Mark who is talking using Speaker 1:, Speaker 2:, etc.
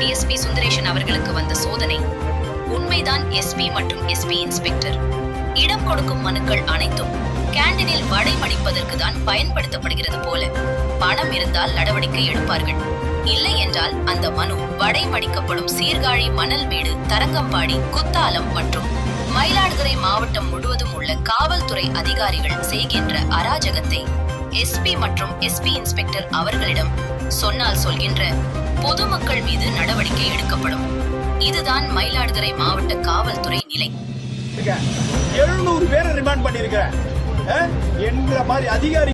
Speaker 1: DSP Sundaresan அவர்களுக்கு வந்த சோதனை. உண்மைதான் எஸ்பி மற்றும் எஸ்பி இன்ஸ்பெக்டர். இடம் கொடுக்கும் மனுக்கள் அனைத்தும் கேண்டீனில் வடை மடிப்பதற்கு தான் பயன்படுத்தப்படுகிறது போல. பணம் இருந்தால் நடவடிக்கை எடுப்பார்கள். இல்லை என்றால் அந்த மனு வடை மடிக்கப்படும் சீர்காழி மணல் வீடு தரங்கம்பாடி குத்தாலம் மற்றும் மயிலாடுதுறை மாவட்டம் முழுவதும் உள்ள காவல்துறை அதிகாரிகள் செய்கின்ற அராஜகத்தை எஸ்பி மற்றும் எஸ்பி இன்ஸ்பெக்டர் அவர்களிடம் சொன்னால் சொல்கின்ற பொது மீது நடவடிக்கை எடுக்கப்படும். இதுதான் மயிலாடுதுறை மாவட்ட காவல்துறை நிலை.
Speaker 2: எழுநூறு பேரை ரிமாண்ட் பண்ணிருக்கிறேன் என்ற மாதிரி அதிகாரி